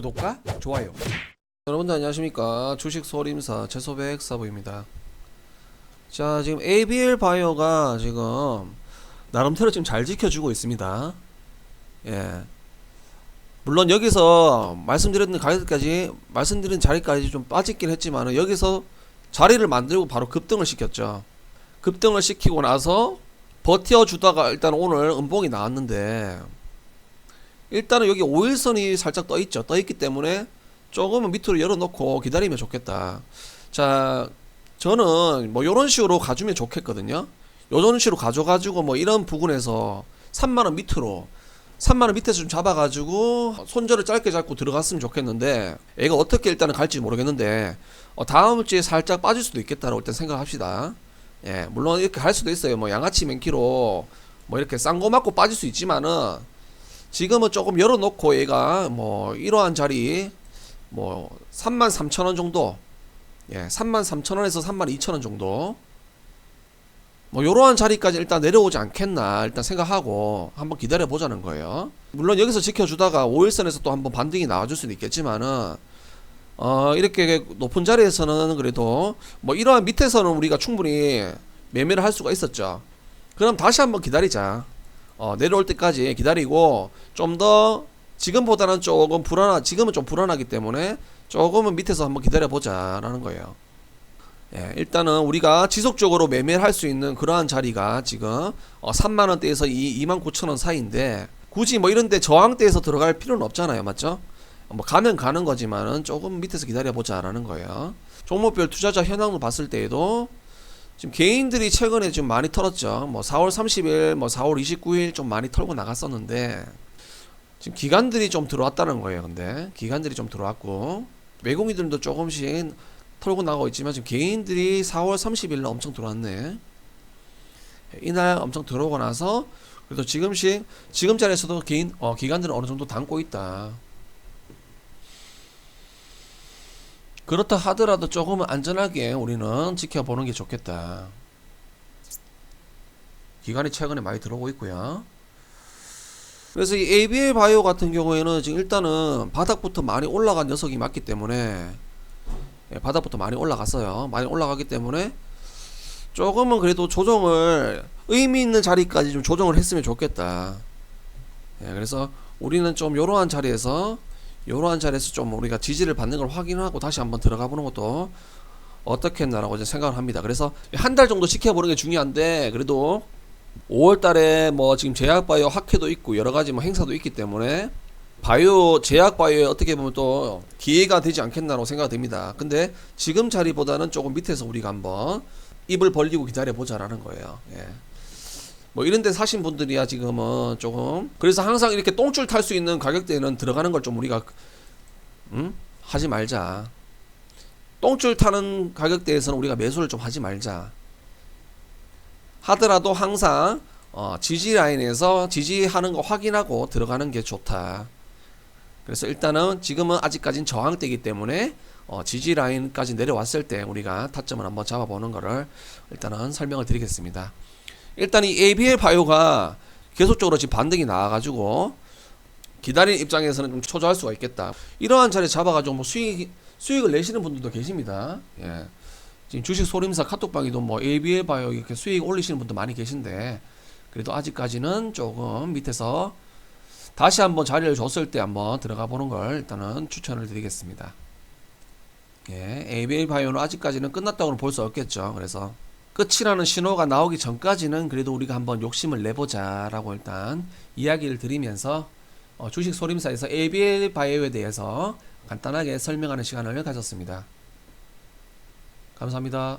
구독과 좋아요. 여러분들 안녕하십니까 주식 소림사 최소백 사부입니다. 자 지금 ABL 바이오가 지금 나름대로 지금 잘 지켜주고 있습니다. 예. 물론 여기서 말씀드렸던 가격까지 말씀드린 자리까지 좀 빠지긴 했지만 여기서 자리를 만들고 바로 급등을 시켰죠. 급등을 시키고 나서 버텨주다가 일단 오늘 음봉이 나왔는데 일단은 여기 5일선이 살짝 떠 있죠. 떠 있기 때문에 조금은 밑으로 열어놓고 기다리면 좋겠다. 자, 저는 뭐 요런 식으로 가주면 좋겠거든요. 요런 식으로 가져가지고 뭐 이런 부분에서 3만원 밑으로 3만원 밑에서 좀 잡아가지고 손절을 짧게 잡고 들어갔으면 좋겠는데 얘가 어떻게 일단은 갈지 모르겠는데 어, 다음 주에 살짝 빠질 수도 있겠다라고 일단 생각합시다. 예, 물론 이렇게 갈 수도 있어요. 뭐 양아치 맨키로 뭐 이렇게 싼 거 맞고 빠질 수 있지만은 지금은 조금 열어놓고 얘가 뭐 이러한 자리 뭐 3만 3천 원 정도. 예 3만 3천 원에서 3만 2천 원 정도. 뭐 요러한 자리까지 일단 내려오지 않겠나 일단 생각하고 한번 기다려 보자는 거예요. 물론 여기서 지켜주다가 5일선에서 또 한번 반등이 나와줄 수는 있겠지만은 어 이렇게 높은 자리에서는 그래도 뭐 이러한 밑에서는 우리가 충분히 매매를 할 수가 있었죠. 그럼 다시 한번 기다리자 어, 내려올 때까지 기다리고 좀 더 지금보다는 조금 불안하 지금은 좀 불안하기 때문에 조금은 밑에서 한번 기다려 보자라는 거예요. 예, 일단은 우리가 지속적으로 매매를 할 수 있는 그러한 자리가 지금 어, 3만 원대에서 이 2만 9천 원 사이인데 굳이 뭐 이런데 저항대에서 들어갈 필요는 없잖아요, 맞죠? 뭐 가면 가는 거지만은 조금 밑에서 기다려 보자라는 거예요. 종목별 투자자 현황을 봤을 때에도 지금 개인들이 최근에 좀 많이 털었죠. 뭐 4월 30일, 뭐 4월 29일 좀 많이 털고 나갔었는데 지금 기관들이 좀 들어왔다는 거예요. 근데 기관들이 좀 들어왔고 외국인들도 조금씩 털고 나가고 있지만 지금 개인들이 4월 30일 날 엄청 들어왔네. 이날 엄청 들어오고 나서 그래도 지금씩 지금 자리에서도 개인 어 기관들은 어느 정도 담고 있다. 그렇다 하더라도 조금은 안전하게 우리는 지켜보는 게 좋겠다. 기간이 최근에 많이 들어오고 있고요. 그래서 이 ABL 바이오 같은 경우에는 지금 일단은 바닥부터 많이 올라간 녀석이 맞기 때문에 예, 바닥부터 많이 올라갔어요. 많이 올라가기 때문에 조금은 그래도 조정을 의미 있는 자리까지 좀 조정을 했으면 좋겠다. 예, 그래서 우리는 좀 이러한 자리에서 이러한 자리에서 좀 우리가 지지를 받는 걸 확인하고 다시 한번 들어가 보는 것도 어떻겠나라고 이제 생각을 합니다. 그래서 한 달 정도 지켜보는 게 중요한데 그래도 5월 달에 뭐 지금 제약 바이오 학회도 있고 여러 가지 뭐 행사도 있기 때문에 바이오 제약 바이오에 어떻게 보면 또 기회가 되지 않겠나라고 생각이 됩니다. 근데 지금 자리보다는 조금 밑에서 우리가 한번 입을 벌리고 기다려 보자라는 거예요. 예. 뭐 이런 데 사신 분들이야 지금은 조금 그래서 항상 이렇게 똥줄 탈 수 있는 가격대에는 들어가는 걸 좀 우리가 음? 하지 말자. 똥줄 타는 가격대에서는 우리가 매수를 좀 하지 말자. 하더라도 항상 어, 지지 라인에서 지지하는 거 확인하고 들어가는 게 좋다. 그래서 일단은 지금은 아직까진 저항대이기 때문에 어, 지지 라인까지 내려왔을 때 우리가 타점을 한번 잡아보는 거를 일단은 설명을 드리겠습니다. 일단 이 ABL 바이오가 계속적으로 지금 반등이 나와가지고 기다리는 입장에서는 좀 초조할 수가 있겠다. 이러한 자리 잡아가지고 뭐 수익 수익을 내시는 분들도 계십니다. 예. 지금 주식 소림사 카톡방에도 뭐 ABL 바이오 이렇게 수익 올리시는 분도 많이 계신데 그래도 아직까지는 조금 밑에서 다시 한번 자리를 줬을 때 한번 들어가 보는 걸 일단은 추천을 드리겠습니다. 예, ABL 바이오는 아직까지는 끝났다고는 볼 수 없겠죠. 그래서 끝이라는 신호가 나오기 전까지는 그래도 우리가 한번 욕심을 내보자라고 일단 이야기를 드리면서 어, 주식 소림사에서 ABL 바이오에 대해서 간단하게 설명하는 시간을 가졌습니다. 감사합니다.